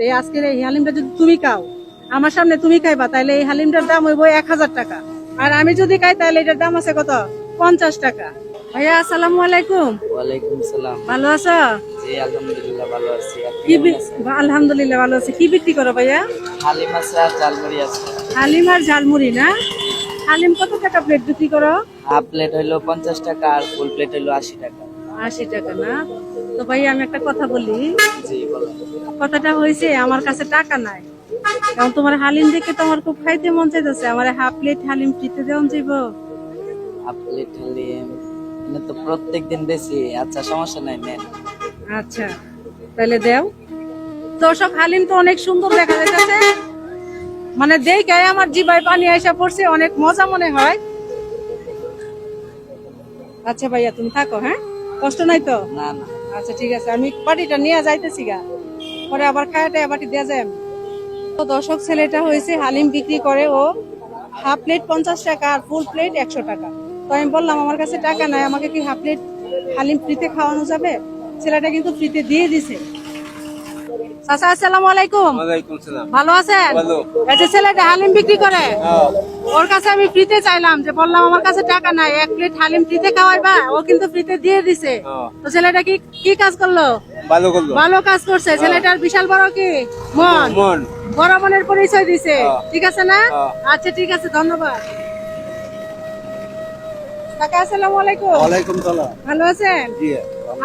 তো এই আজকের এই হালিমটা যদি তুমি খাও আমার সামনে তুমি খাইবা তাহলে এই হালিমটার দাম হইব এক হাজার টাকা। আর আমি যদি খাই তাহলে এটার দাম আছে কত? পঞ্চাশ টাকা। ভাইয়া আসসালামু আলাইকুম। ওয়ালাইকুম সালাম। ভালো আছো? জি আলহামদুলিল্লাহ ভালো আছি। কি আলহামদুলিল্লাহ ভালো আছি। কি বিক্রি করো ভাইয়া? হালিম আছে আর জালমুড়ি আছে। হালিম আর ঝালমুড়ি না? হালিম কত টাকা প্লেট বিক্রি করো? হাফ প্লেট হইল পঞ্চাশ টাকা আর ফুল প্লেট হইল আশি টাকা। আশি টাকা না? তো ভাইয়া আমি একটা কথা বলি। জি কথাটা হয়েছে আমার কাছে টাকা নাই। কারণ তোমার হালিম দেখে তোমার খুব খাইতে মন চাইতেছে। আমার হাফ প্লেট হালিম ফ্রিতে দেওয়া যাইব। হাফ প্লেট হালিম এনে তো প্রত্যেক দিন বেশি। আচ্ছা সমস্যা নাই নেন। আচ্ছা তাহলে দেও। দর্শক হালিম তো অনেক সুন্দর দেখা যাইতেছে। মানে দেখে আমার জিবায় পানি আইসা পড়ছে অনেক মজা মনে হয়। আচ্ছা ভাইয়া তুমি থাকো হ্যাঁ? কষ্ট নাই তো? না না। আচ্ছা ঠিক আছে। আমি বাটিটা নিয়ে যাইতেছি গা। পরে আবার খায়াটা বাটি দেওয়া যায় আমি। তো দর্শক ছেলেটা হয়েছে হালিম বিক্রি করে ও হাফ প্লেট পঞ্চাশ টাকা আর ফুল প্লেট একশো টাকা। তো আমি বললাম আমার কাছে টাকা নাই আমাকে কি হাফ প্লেট হালিম ফ্রিতে খাওয়ানো যাবে? ছেলেটা কিন্তু ফ্রিতে দিয়ে দিছে। চাচা আসসালামু আলাইকুম। ভালো আছেন? ভালো। এই যে ছেলেটা হালিম বিক্রি করে। ওর কাছে আমি ফ্রিতে চাইলাম যে বললাম আমার কাছে টাকা নাই এক প্লেট হালিম ফ্রিতে খাওয়াইবা ও কিন্তু ফ্রিতে দিয়ে দিছে। তো ছেলেটা কি কি কাজ করল? ভালো করল। ভালো কাজ করছে। ছেলেটার বিশাল বড় কি? মন। মন। বড় মনের পরিচয় দিছে। ঠিক আছে না। আচ্ছা ঠিক আছে ধন্যবাদ। কাকা আসসালামু আলাইকুম। ওয়ালাইকুম সালাম। ভালো আছেন? জি।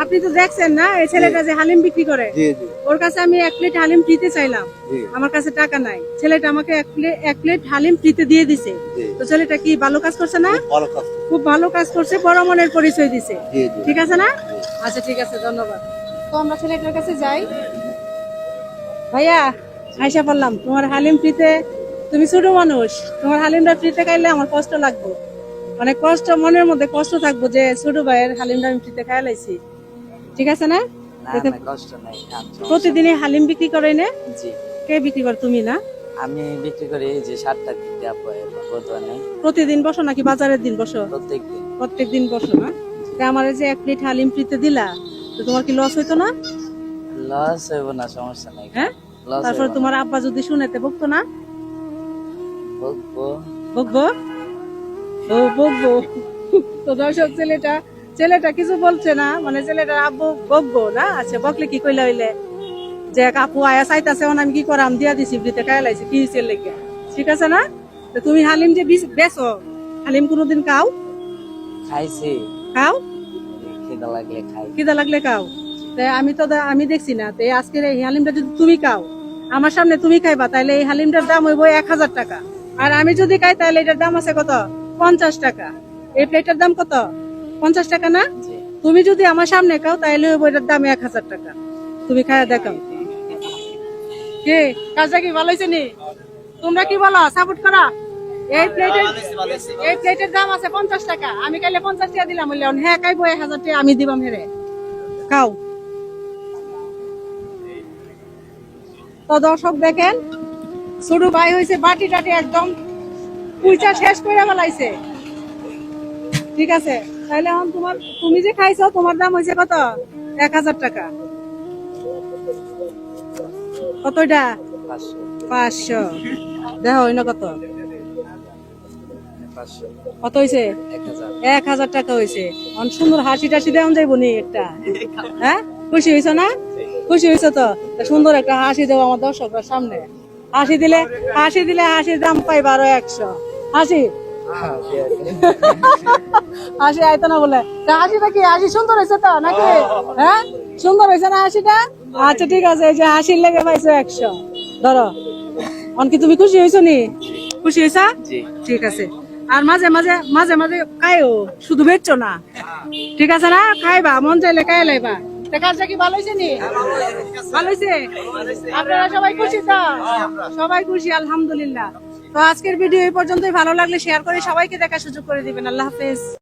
আপনি তো দেখছেন না এই ছেলেটা যে হালিম বিক্রি করে? ওর কাছে আমি এক প্লেট হালিম ফ্রিতে চাইলাম। আমার কাছে টাকা নাই। ছেলেটা আমাকে এক প্লেট এক প্লেট হালিম ফ্রিতে দিয়ে দিছে। তো ছেলেটা কি ভালো কাজ করছে না? খুব ভালো কাজ করছে। বড় মনের পরিচয় দিছে। ঠিক আছে না? আচ্ছা ঠিক আছে ধন্যবাদ। তো আমরা ছেলেটার কাছে যাই। ভাইয়া আইসা বললাম তোমার হালিম ফ্রিতে তুমি ছোট মানুষ। তোমার হালিমটা ফ্রিতে খাইলে আমার কষ্ট লাগবে। মানে কষ্ট মনের মধ্যে কষ্ট থাকব যে ছোট ভাইয়ের হালিমটা আমি ফ্রিতে খাই লাইছি। ঠিক আছে না? কষ্ট নাই প্রতিদিনই হালিম বিক্রি করে নে। জি। কে বিক্রি কর তুমি না? আমি বিক্রি করি যে সাতটার দিকে বর্তমানে। প্রতিদিন বসো নাকি বাজারের দিন বসো? প্রত্যেক দিন। প্রত্যেক দিন বসো না? তা আমার যে এক প্লেট হালিম ফ্রিতে দিলা তো তোমার কি লস হইতো না? লস হইব না সমস্যা নাই। হ্যাঁ? তারপর তোমার আব্বা যদি শুনেতে বকতো না? বকবো। বকবো? ও বকবো। তো দর্শক ছেলেটা ছেলেটা কিছু বলছে না মানে ছেলেটার আব্বু বকবো না আচ্ছা বকলে কি কইলা হইলে? যে কাপু আয়া চাইতাছে আমি কি করাম? দিয়া দিছি ফ্রিতে খাই লাইছি কি হইছে লেগে? ঠিক আছে না? তো তুমি হালিম যে বেচো হালিম কোনোদিন খাও? খাইছি। খাও? খিদা লাগলে খাই। খিদা লাগলে খাও। তা আমি তো আমি দেখছি না তো আজকের এই হালিমটা যদি তুমি খাও আমার সামনে তুমি খাইবা তাহলে এই হালিমটার দাম হইব এক হাজার টাকা। আর আমি যদি খাই তাহলে এটার দাম আছে কত? পঞ্চাশ টাকা। এই প্লেটের দাম কত? পঞ্চাশ টাকা না? তুমি যদি আমার সামনে খাও তাহলে হইব এটার দাম এক হাজার টাকা। তুমি খাইয়া দেখো। কে? কাজটা কি ভালো হয়েছে নি? তোমরা কি বলো? সাপোর্ট করা? এই প্লেটের এই প্লেটের দাম আছে পঞ্চাশ টাকা। আমি কাইলে পঞ্চাশ টাকা দিলাম বললে হ্যাঁ খাইবো এক হাজার টাকা আমি দিবাম হেরে। খাও। তো দর্শক দেখেন ছোট ভাই হয়েছে বাটি টাটি একদম পুইচা শেষ করে ফেলাইছে। ঠিক আছে? তাহলে এখন তোমার, তুমি যে খাইছো, তোমার দাম হয়েছে কত? এক হাজার টাকা। কতটা পাঁচশো। দেখো না কত? কত হয়েছে এক হাজার টাকা হয়েছে অন সুন্দর হাসি টাসি দেওয়া যাইব নি একটা। হ্যাঁ? খুশি হয়েছ না? খুশি হয়েছ তো? সুন্দর একটা হাসি দেবো আমার দর্শকদের সামনে। হাসি দিলে হাসি দিলে হাসির দাম পাই বারো একশো। হাসি? হাসি আইতো না বলে। হাসিটা কি? হাসি সুন্দর হয়েছে তো নাকি? হ্যাঁ? সুন্দর হয়েছে না হাসিটা? আচ্ছা ঠিক আছে এই যে হাসির লেগে পাইছো একশো। ধরো। অন কি তুমি খুশি হয়েছো নি? খুশি হয়েছা? ঠিক আছে। আর মাঝে মাঝে মাঝে মাঝে খাইও শুধু বেচছো না? ঠিক আছে না? খাইবা মন চাইলে খাই লাইবা। তা কাজটা কি ভালো হয়েছে নি? ভালো হয়েছে। আপনারা সবাই খুশি তো? সবাই খুশি আলহামদুলিল্লাহ। তো আজকের ভিডিও এই পর্যন্তই। ভালো লাগলে শেয়ার করে সবাইকে দেখার সুযোগ করে দিবেন। আল্লাহ হাফেজ।